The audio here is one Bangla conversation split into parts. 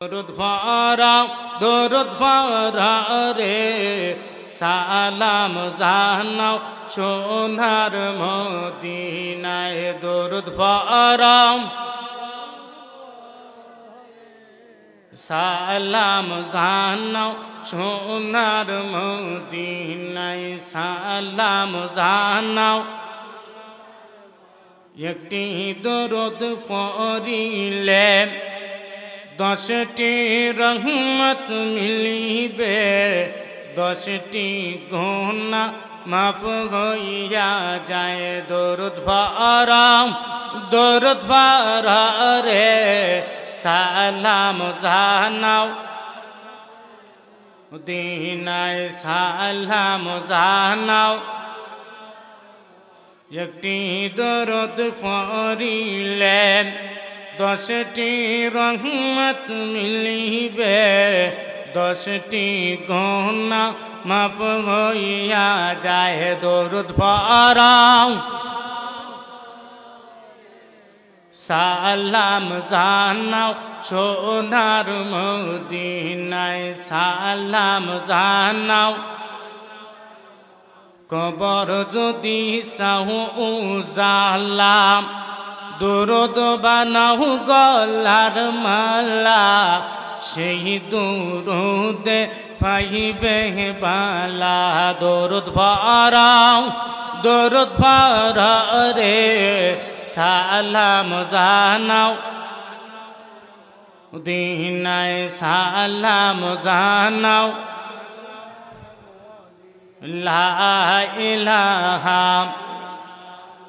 দরুদ ভরা দরুদ ভরা রে। সালাম জানাও সোনার মদিনায়, দরুদ ভরা সালাম জানাও সোনার মদিনায়, সালাম জানাও। একটি দরদ পড়িলে দশটি রহমত মিলিবে, দশটি গুণা মাপ হইয়া যায়। দরুদ ভরাম, দরুদ ভরা রে সালাম জানাও। দিনায় সালাম জানাও। একটি দরদ পড়িলেন দশটি রহমত মিলিবে, দশটি গহনা মাপ হইয়া যায় দরুদ পরাও। সালাম জানাও সোনার মদিনায়, সালাম জানাও। কবর যদি সাহু জালাম দুরদ বানাহু গলার মালা, সেই দুরুদে পাইবে বালা। দরুদ ভরাও, দরুদ ভরা রে সালাম জানাও। দিনায় সালাম জানাও। লা ইলাহা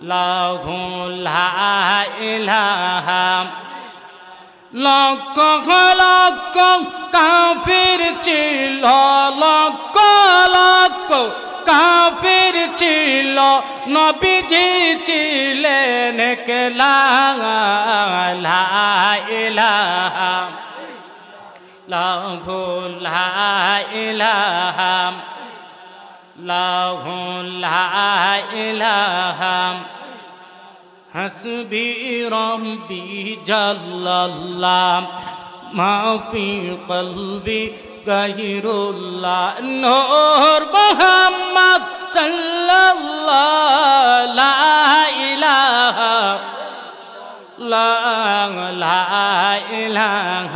লা ইলাহা লক্ষ লক্ষ কাফির ছিল লক্ষ লক্ষ ছিল নবীজি ছিলেন কেলা লা ইলাহা الله لا إله حسبي ربي جل الله ما في قلبي غير الله نور محمد صلى الله لا إله لا إله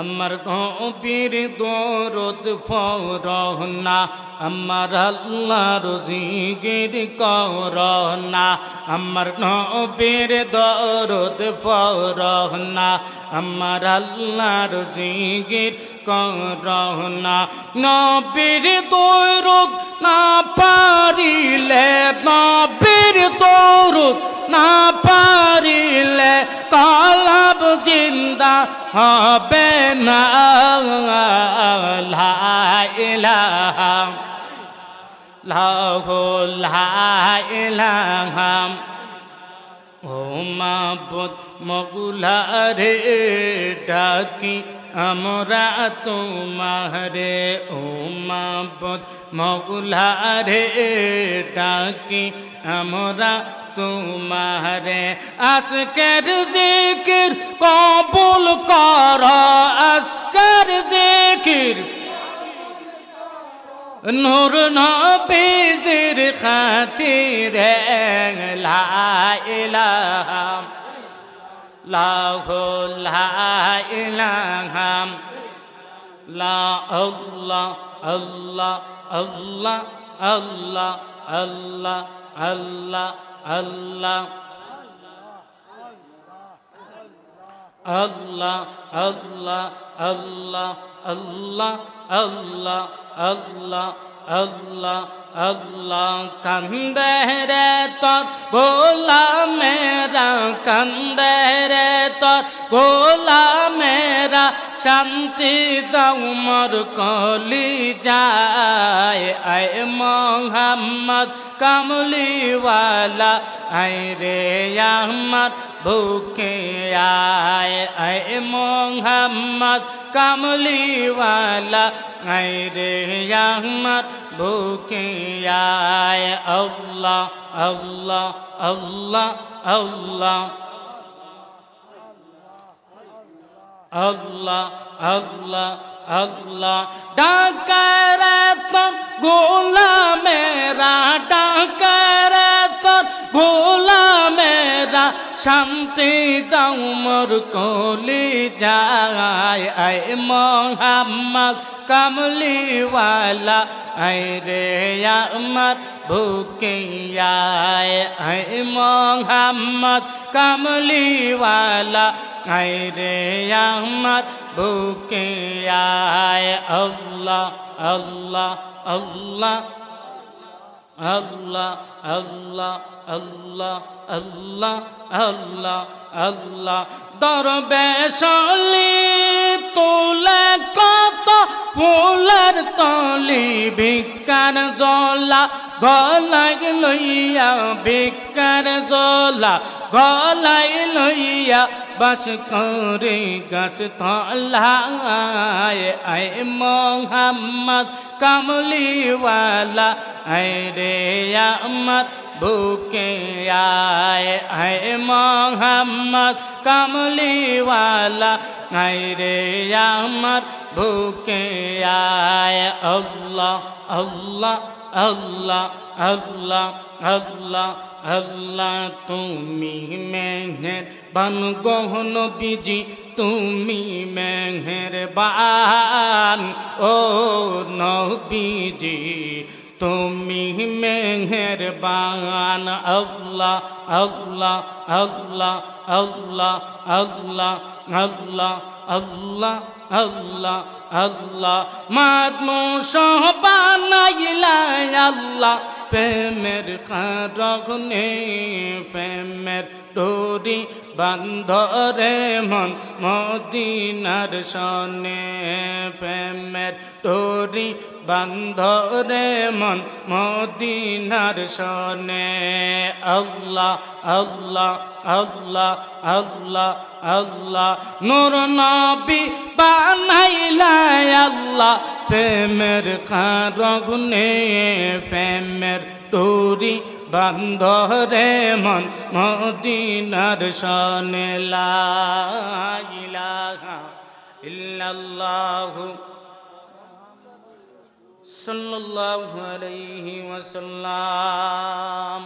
আমার কবির দৌরত ফরহনা আমার আল্লাহ রোজিগির করহনা আমার কবির দৌরত ফরহনা আমার আল্লাহ রোজিগির করহনা নবীর দৌরত হবে না লা ইলাহা লাহু লা ইলাহা ও মাবুদ মগুলারে ডাকি আমরা তোমারে ও মাবুদ মগুলারে ডাকি। আমরা তোমারে আজকের জিকির কবুল কর আজকের জিকির। নূর নবীজির খাতিরে লা ইলাহা লাহু লা ইলাহা লা আল্লাহ আল্লাহ আল্লাহ আল্লাহ আল্লাহ আল্লাহ আল্লাহ আল্লাহ আল্লাহ আল্লাহ আল্লাহ আল্লাহ আল্লাহ আল্লাহ কান্দে রে তোর গোলামেরা কান্দে রে তোর গোলামেরা শান্তি দাও মোর কলি যায় আয় মোহাম্মদ কামলিওয়ালা, আয় রে আমার বুকে আয়। আয় মোহাম্মদ কামলিওয়ালা, আয় রে আমার বুকে আয়। আল্লাহ আল্লাহ আল্লাহ আল্লাহ। আল্লাহ আল্লাহ আল্লাহ। ডাকার তোর গোলামেরা ডাকার তোর গোলামেরা শান্তি দাও মোর কলি যায়। আয় মোহাম্মদ কামলিওয়ালা, আয় রে আমার বুকে আয় আয় মোহাম্মদ কামলিওয়ালা, আয় রে আমার বুকে আয় আল্লাহ আল্লাহ। আল্লাহ আল্লাহ আল্লাহ আল্লাহ আল্লাহ আল্লাহ। দরবেশলি তোলে কত ফুলের তলি ভিকার জলা গলাই লইয়া ভিকার জলা গলাই লইয়া বাস করে গাছ তলায়। আয় মোহাম্মদ কামলিওয়ালা, আয় রে আমার বুকে আয়। আয় মোহাম্মদ কামলিওয়ালা, আয় রে আমার বুকে আয়। আল্লাহ আল্লাহ আল্লাহ আল্লাহ আল্লাহ আল্লাহ তুমি মেঘের বান গহন বিজি তুমি মেঘের বান ও নবীজি। তুমি মেঘের বান আল্লাহ আল্লাহ আল্লাহ আল্লাহ আল্লাহ আল্লাহ আল্লাহ আল্লাহ। মাতম সহ পানাইলা আল্লাহ প্রেমের খারগনে প্রেমের ডোরি বান্ধরে মন মদিনার সনে, প্রেমের ডোরি বান্ধরে মন মদিনার সনে। আল্লাহ আল্লাহ আল্লাহ আল্লাহ আল্লাহ, নূর নবী বানাইলা আল্লাহ, প্রেমের খারগুনে প্রেমের ডোরি বান্ধরে মন মদিনার সনে লা ইল্লাল্লাহু সাল্লাল্লাহু আলাইহি ওয়াসাল্লাম।